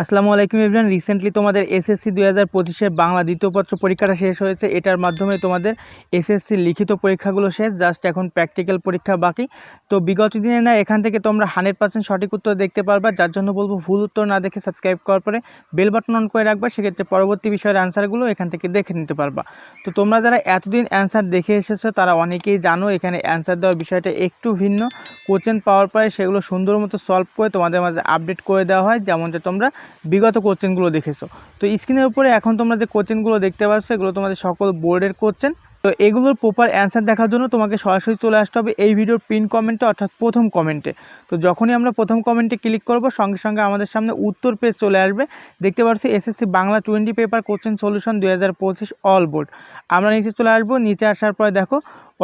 আসসালামু আলাইকুম everyone. Recently তোমাদের এসএসসি দু হাজার পঁচিশের বাংলা দ্বিতীয় পত্র পরীক্ষাটা শেষ হয়েছে। এটার মাধ্যমে তোমাদের এসএসসি লিখিত পরীক্ষাগুলো শেষ জাস্ট এখন প্র্যাকটিক্যাল পরীক্ষা বাকি। তো বিগত দিনে না এখান থেকে তোমরা হান্ড্রেড পার্সেন্ট সঠিক উত্তর দেখতে পারবা। যার জন্য বলব ভুল উত্তর না দেখে সাবস্ক্রাইব করার পরে বেল বাটন অন করে রাখবা। সেক্ষেত্রে পরবর্তী বিষয়ের অ্যান্সারগুলো এখান থেকে দেখে নিতে পারবা। তো তোমরা যারা এতদিন অ্যান্সার দেখে এসেছ, তারা অনেকেই জানো এখানে অ্যান্সার দেওয়ার বিষয়টা একটু ভিন্ন। কোশ্চেন পাওয়ার পরে সেগুলো সুন্দর মতো সলভ করে তোমাদের মাঝে আপডেট করে দেওয়া হয়। যেমনটা তোমরা বিগত কোশ্চেনগুলো দেখেছ। তো স্ক্রিনের উপরে এখন তোমরা যে কোশ্চেনগুলো দেখতে পাচ্ছ, এগুলো তোমাদের সকল বোর্ডের কোশ্চেন। তো এগুলোর প্রপার অ্যান্সার দেখার জন্য তোমাকে সরাসরি চলে আসতে হবে এই ভিডিওর পিন কমেন্টে অর্থাৎ প্রথম কমেন্টে তো যখনই আমরা প্রথম কমেন্টে ক্লিক করব, সঙ্গে সঙ্গে আমাদের সামনে উত্তর পেজ চলে আসবে। দেখতে পাচ্ছি SSC Bangla twenty paper question solution দুই হাজার পঁচিশ অল বোর্ড আমরা নিচে চলে আসব, নিচে আসার পরে দেখো,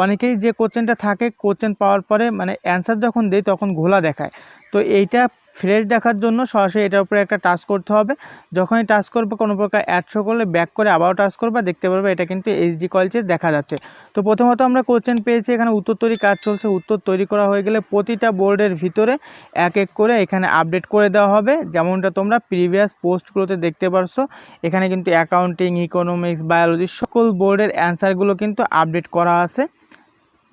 অনেকেই যে কোশ্চেনটা থাকে কোশ্চেন পাওয়ার পরে মানে অ্যান্সার যখন দেয় তখন ঘোলা দেখায়। তো এইটা ফ্রেশ দেখার জন্য সরাসরি এটার উপরে একটা টাচ করতে হবে। যখনই টাচ করবে, কোনো প্রকার অ্যাড শো করলে ব্যাক করে আবারও টাচ করবে দেখতে পারবে এটা কিন্তু এইচডি কোয়ালিটি দেখা যাচ্ছে। তো প্রথমত আমরা কোশ্চেন পেয়েছি, এখানে উত্তর তৈরি কাজ চলছে। উত্তর তৈরি করা হয়ে গেলে প্রতিটা বোর্ডের ভিতরে এক এক করে এখানে আপডেট করে দেওয়া হবে। যেমনটা তোমরা প্রিভিয়াস পোস্টগুলোতে দেখতে পারছ, এখানে কিন্তু অ্যাকাউন্টিং ইকোনমিক্স বায়োলজি সকল বোর্ডের অ্যান্সারগুলো কিন্তু আপডেট করা আছে।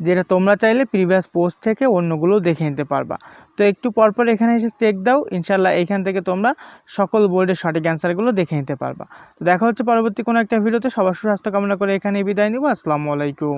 যেটা তোমরা চাইলে প্রিভিয়াস পোস্ট থেকে অন্যগুলো দেখে নিতে পারবা। তো একটু পরপর এখানে এসে চেক দাও ইনশাল্লাহ এখান থেকে তোমরা সকল বোর্ডের সঠিক অ্যান্সারগুলো দেখে নিতে পারবা। দেখা হচ্ছে পরবর্তী কোনো একটা ভিডিওতে সবার সুস্বাস্থ্য কামনা করে এখানে বিদায় নিব। আসসালামু আলাইকুম।